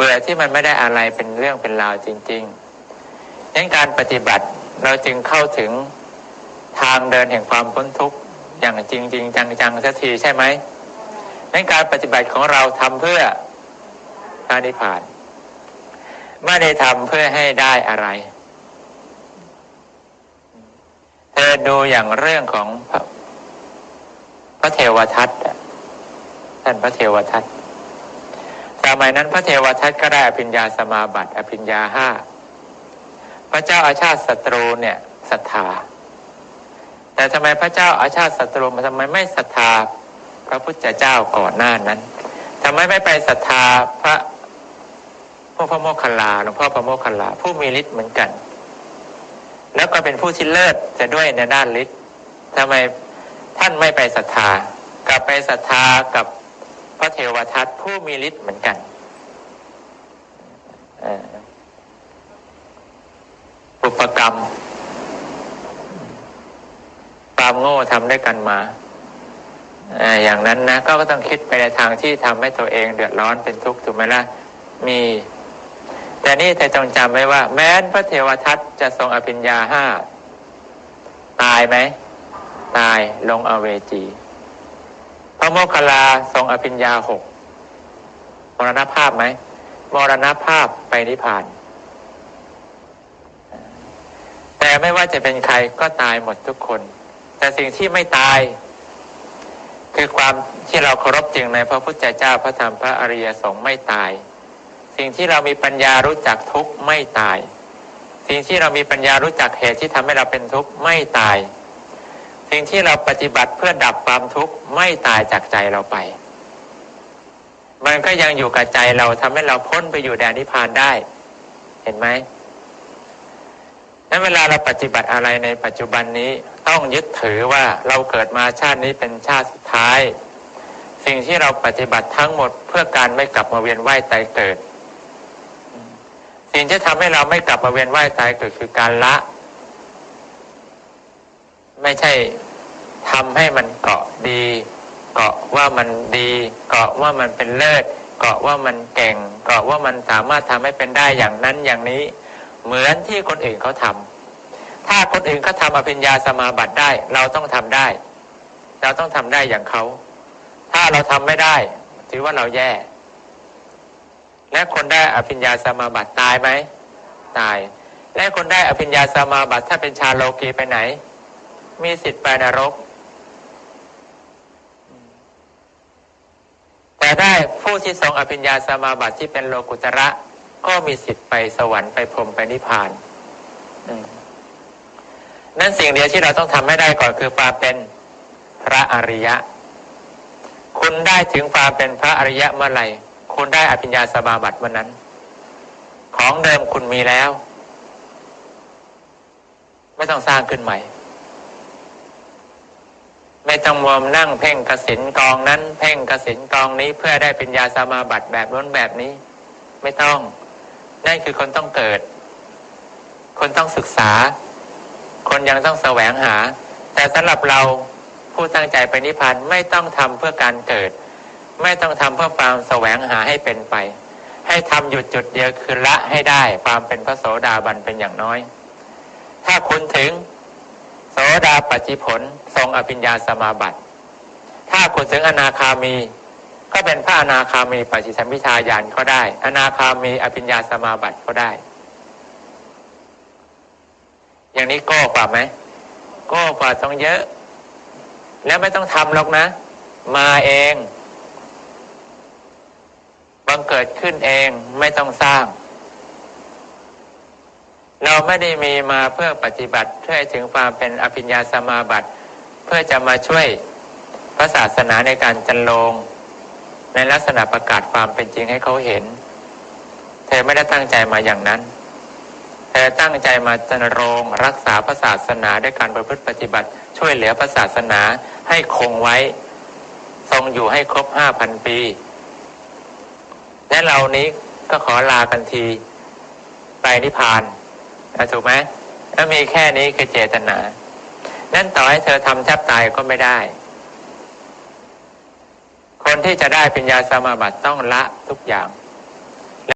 เบื่อที่มันไม่ได้อะไรเป็นเรื่องเป็นราวจริงๆดังการปฏิบัติเราจึงเข้าถึงทางเดินแห่งความพ้นทุกข์อย่างจริงจริงจังๆสักทีใช่ไหมดังการปฏิบัติของเราทำเพื่อพระนิพพานไม่ได้ทำเพื่อให้ได้อะไรเธอดูอย่างเรื่องของพระพระเทวทัตท่านพระเทวทัต สมัยนั้นพระเทวทัตก็ได้อภิญญาสมาบัติ อภิญญาห้าพระเจ้าอาชาติศัตรูเนี่ยศรัทธา แต่ทำไมพระเจ้าอาชาติศัตรูมันทำไมไม่ศรัทธาพระพุทธเจ้าก่อนหน้านั้นทำไมไม่ไปศรัทธาพระพวกพระโมคคัลลาหลวงพ่อพระโมคคัลลาผู้มีฤทธิ์เหมือนกัน แล้วก็เป็นผู้ที่เลิศจะด้วยในด้านฤทธิ์ทำไมท่านไม่ไปศรัทธากลับไปศรัทธากับ พระเทวทัตผู้มีฤทธิ์เหมือนกันอุปกรรมความโง่ทำด้วยกันมาอย่างนั้นนะก็ต้องคิดไปในทางที่ทำให้ตัวเองเดือดร้อนเป็นทุกข์ถูกไหมล่ะมี แต่นี่เธอจงจำไว้ว่า แม้นพระเทวทัตจะทรงอภิญญาห้าตายไหม ตายลงอเวจี พระโมคคัลลาทรงอภิญญาหกมรณภาพไหมมรณภาพไปนิพพาน แต่ไม่ว่าจะเป็นใครก็ตายหมดทุกคน แต่สิ่งที่ไม่ตาย คือความที่เราเคารพจริงในพระพุทธเจ้าพระธรรมพระอริยสงฆ์ไม่ตาย สิ่งที่เรามีปัญญารู้จักทุกข์ไม่ตาย สิ่งที่เรามีปัญญารู้จักเหตุที่ทำให้เราเป็นทุกข์ไม่ตาย สิ่งที่เราปฏิบัติเพื่อดับความทุกข์ไม่ตายจากใจเราไป มันก็ยังอยู่กับใจเราทำให้เราพ้นไปอยู่แดนนิพพานได้ เห็นไหมนั้นเวลาเราปฏิบัติอะไรในปัจจุบันนี้ต้องยึดถือว่าเราเกิดมาชาตินี้เป็นชาติสุดท้าย สิ่งที่เราปฏิบัติทั้งหมดเพื่อการไม่กลับมาเวียนว่ายตายเกิด สิ่งที่ทำให้เราไม่กลับมาเวียนว่ายตายเกิดคือการละ ไม่ใช่ ทำให้มันเกาะดี เกาะว่ามันดี เกาะว่ามันเป็นเลิศ เกาะว่ามันเก่ง เกาะว่ามันสามารถทำให้เป็นได้อย่างนั้นอย่างนี้ เหมือนที่คนอื่นเขาทำถ้าคนอื่นเขาทำอภิญญาสมาบัติได้ เราต้องทำได้ เราต้องทำได้อย่างเขา ถ้าเราทำไม่ได้ ถือว่าเราแย่ และคนได้อภิญญาสมาบัติตายไหม ตาย และคนได้อภิญญาสมาบัติถ้าเป็นชาโลกีไปไหน มีสิทธิ์ไปนรก แต่ได้ผู้ที่ทรงอภิญญาสมาบัติที่เป็นโลกุตระ ก็มีสิทธิ์ไปสวรรค์ไปพรมไปนิพพานนั่นสิ่งเดียวที่เราต้องทำให้ได้ก่อนคือความเป็นพระอริยะ คุณได้ถึงความเป็นพระอริยะเมื่อไหร่คุณได้อภิญญาสมาบัติเมื่อนั้น ของเดิมคุณมีแล้ว ไม่ต้องสร้างขึ้นใหม่ ต้องมัวนั่งเพ่งกสินกองนั้น เพ่งกสินกองนี้เพื่อได้ปัญญาสมาบัติแบบน้นแบบนี้ ไม่ต้อง นั่นคือคนต้องเกิด คนต้องศึกษา คนยังต้องแสวงหา แต่สำหรับเราผู้ตั้งใจไปนิพพานไม่ต้องทำเพื่อการเกิด ไม่ต้องทำเพื่อความแสวงหาให้เป็นไป ให้ทำหยุดจุดเดียวคือละให้ได้ความเป็นพระโสดาบันเป็นอย่างน้อย ถ้าคุณถึง ดาปัจจิผล ทรงอภิญญาสมาบัติ ถ้าคุณถึงอนาคามี ก็เป็นพระอนาคามีปัจจิสัมพิทายานก็ได้ อนาคามีอภิญญาสมาบัติก็ได้ อย่างนี้ก้กว่าไหมก้กว่าต้องเยอะ แล้วไม่ต้องทำหรอกนะ มาเองบังเกิดขึ้นเองไม่ต้องสร้าง เราไม่ได้มีมาเพื่อปฏิบัติเพื่อให้ถึงความเป็นอภิญญาสมาบัติ เพื่อจะมาช่วยพระศาสนาในการจันโลง ในลักษณะประกาศความเป็นจริงให้เขาเห็น เธอไม่ได้ตั้งใจมาอย่างนั้น เธอตั้งใจมาจันโรงรักษาพระศาสนาด้วยการประพฤติปฏิบัติ ช่วยเหลือพระศาสนาให้คงไว้ ทรงอยู่ให้ครบห้าพันปี และเรานี้ก็ขอลากันทีไปนิพพาน ถูกไหมถ้ามีแค่นี้คือเจตนา นั่นต่อให้เธอทำแทบตายก็ไม่ได้ คนที่จะได้ปัญญาสมาบัติต้องละทุกอย่าง